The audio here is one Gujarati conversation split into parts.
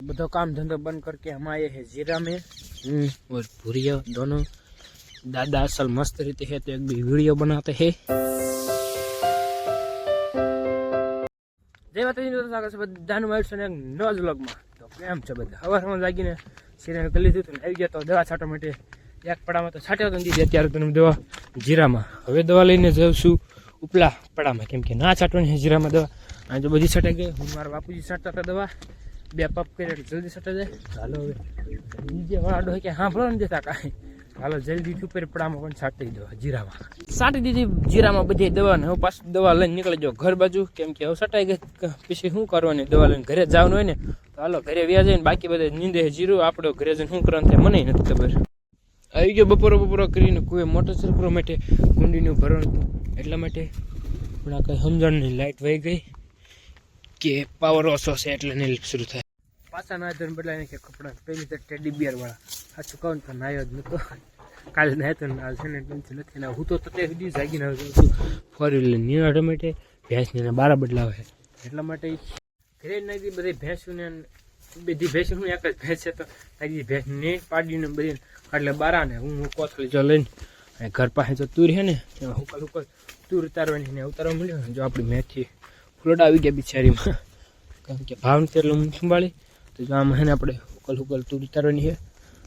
બધો काम धंधा बंद करके हम आए हैं जीरा में हम्म, और भूरिया दोनों दादा असल मस्त रहते हैं तो एक भी वीडियो बनाते हैं જય માતાજી મિત્રો સ્વાગત છે બધાનું મારું છે ને એક નવા જ વ્લોગમાં તો કેમ છે બધા હવાર સવાર લાગીને સિરાને કરી લીધું હતું ને આવી ગયા તો દવા છાંટવા માટે એક પડામાં તો છાંટ્યો તો દીધી અત્યારે તો દવા જીરામાં હવે દવા લઈને જાઉં છું ઉપલા પડામાં કેમ કે ના છાંટવાની છે જીરામાં દવા આ તો બધી છટાઈ ગઈ હું મારા બાપુજી છાંટતા હતા દવા બે પપ કરે જલ્દી સટે જાય. હાલો હવે. બીજે વાળો હોય કે સાંભળો ને દેતા કાંઈ. હાલો, જલ્દી ઉપર પડામાં પણ છાંટી દવા જીરામાં. છાંટી દીધી, જીરામાં બધી દવા ને હવે પાછું દવા લઈને નીકળી જાઉં ઘર બાજુ. કેમ કે હવે સટાઈ ગઈ. પછી શું કરવાની? દવા લઈને ઘરે જવાનું હોય ને, તો હાલો, ઘરે વ્યાજે ને, બાકી બધા નીંદે જીરું. આપણે ઘરે જઈને શું કરવાનું થાય મને નથી ખબર. આવી ગયો બપોરો બપોરો કરીને કોઈ મોટર સરકરો માટે કુંડીનું ભરણ એટલા માટે પણ આ કંઈ સમજણ નહીં લાઇટ વહી ગઈ કે પાવર ઓછો છે એટલે નહીં, શરૂ થાય. પાછા ના ધન બદલાઈને નાખ્યા કપડાં. પહેલી તો ટેડી બિયર વાળા. સાચું કહું ને તો નાયો જ નતો. કાલે નાયો તો ને છે ને ટેન્શન નથી ના હું તો તે સુધી જાગીને આવ્યો છું. ફોર વ્હીલર નીણ માટે ભેંસને બારા બદલાવે એટલા માટે ઘરે નાખી બધી ભેંસોને ને બધી ભેંસો, હું એક જ ભેંસ છે તો નાખી ભેંસને પાડીને બધી એટલે બારા ને હું કોથળી જો લઈને અને ઘર પાસે જો તુર છે ને એમાં હુકલ હુકલ તુર ઉતારવાની ને ઉતારવા મળ્યો ને, જો આપણી મેથી ફ્લોડ આવી ગયા બિચારીમાં. કારણ કે ભાવ ને તેટલું હું સંભાળી. તો જો આમાં છે ને આપણે હુકલ હુકલ તુર ઉતારવાની છે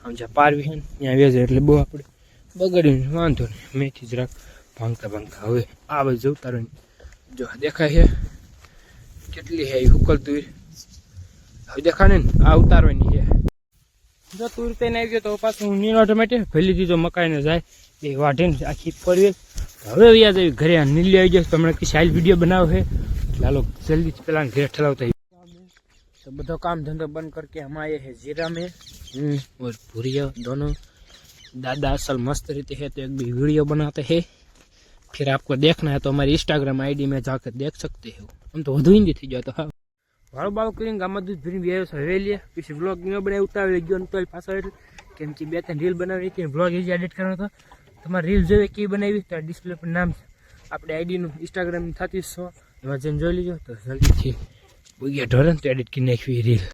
આમ જ્યાં પારવી છે ને, ત્યાં વેજે એટલે બહુ આપણે બગાડીને વાંધો નહીં. મેથી જરાક ભાંગતા ભાંગતા હવે આ બાજુ ઉતારવાની. જો દેખાય છે કેટલી છે એ હુકલ તુર. હવે દેખાને ને, આ ઉતારવાની છે જો તુર તેને આવી ગયો તો પાછું હું નીનો ટમેટે ભેલી દીધો, મકાઈને જાય. એ વાઢીને આખી ફરવી હવે વ્યાજ આવી ઘરે આ નીલી આવી ગયો. તો હમણાં કે સાઇલ વીડિયો બનાવો છે ચાલો જલ્દી પેલા ઘરે ઠલાવતા तो બધો काम धंधा बंद करके हम आए हैं जीरा में हम्म, और भूरिया दोनों दादा असल मस्त रहते हैं तो एक भी वीडियो बनाते हैं फिर आपको देखना है तो हमारी इंस्टाग्राम आईडी में जाकर देख सकते हो हम तो વધુ હિન્દી થઈ જાય તો હા વાળો બાળો કરીને ગામમાં દૂધ ભરીને વ્યવ હવેલીએ પછી વ્લોગ ન બનાવી ઉતાવી ગયો ને તો પાછળ એટલે કેમ કે બે ત્રણ રીલ બનાવી હતી વ્લોગ એ એડિટ કરવાનો હતો તમારે રીલ જોઈએ કેવી બનાવી તો ડિસ્પ્લે પર નામ છે આપણે આઈડીનું ઇન્સ્ટાગ્રામ થતી સો એમાં જઈને જોઈ લીજો તો જલ્દીથી ઉગ્યા ઢોરે ને તો એડિટ કરી નાખવી રીલ